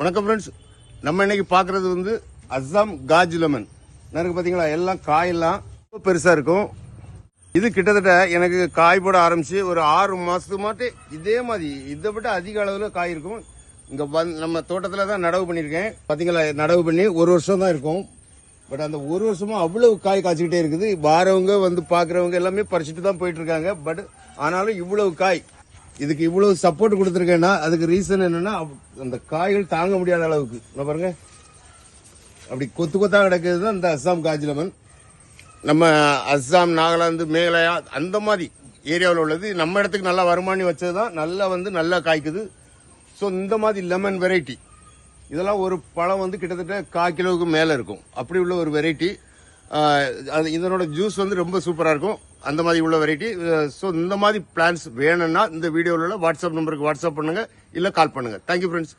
வணக்கம் ஃப்ரெண்ட்ஸ் நம்ம இன்னைக்கு பார்க்கறது வந்து அஸ்ஸாம் காஜ் லெமன். எனக்கு பார்த்தீங்களா எல்லாம் காயெல்லாம் ரொம்ப பெருசாக இருக்கும். இது கிட்டத்தட்ட எனக்கு காய் போட ஆரம்பிச்சு ஒரு ஆறு மாதத்துக்கு மாட்டு இதே மாதிரி இதை விட அதிக அளவில் காய் இருக்கும். இங்கே வந் நம்ம தோட்டத்தில் தான் நடவு பண்ணியிருக்கேன். பார்த்தீங்களா நடவு பண்ணி ஒரு வருஷம் தான் இருக்கும். பட் அந்த ஒரு வருஷமாக அவ்வளவு காய் காய்ச்சிக்கிட்டே இருக்குது. வாரவங்க வந்து பார்க்குறவங்க எல்லாமே பறிச்சுட்டு தான் போயிட்டுருக்காங்க பட் ஆனாலும் இவ்வளவு காய் இதுக்கு இவ்வளவு சப்போர்ட் கொடுத்துருக்கேன்னா அதுக்கு ரீசன் என்னன்னா அந்த காய்கள் தாங்க முடியாத அளவுக்கு. நான் பாருங்க. அப்படி கொத்து கொத்தா கிடக்கிறது தான் இந்த அஸ்ஸாம் காஜ் லெமன். நம்ம அஸ்ஸாம் நாகாலாந்து மேகாலயா அந்த மாதிரி ஏரியாவில் உள்ளது. நம்ம இடத்துக்கு நல்லா வருமானி வச்சது தான் நல்லா வந்து நல்லா காய்க்குது. ஸோ இந்த மாதிரி லெமன் வெரைட்டி இதெல்லாம் ஒரு பழம் வந்து கிட்டத்தட்ட கால் கிலோவுக்கு மேலே இருக்கும். அப்படி உள்ள ஒரு வெரைட்டி அது இதனோட ஜூஸ் வந்து ரொம்ப சூப்பராக இருக்கும். அந்த மாதிரி உள்ள வெரைட்டி ஸோ இந்த மாதிரி பிளான்ஸ் வேணும்னா இந்த வீடியோவில் வாட்ஸ்அப் நம்பருக்கு வாட்ஸ்அப் பண்ணுங்க. இல்லை கால் பண்ணுங்க. Thank you friends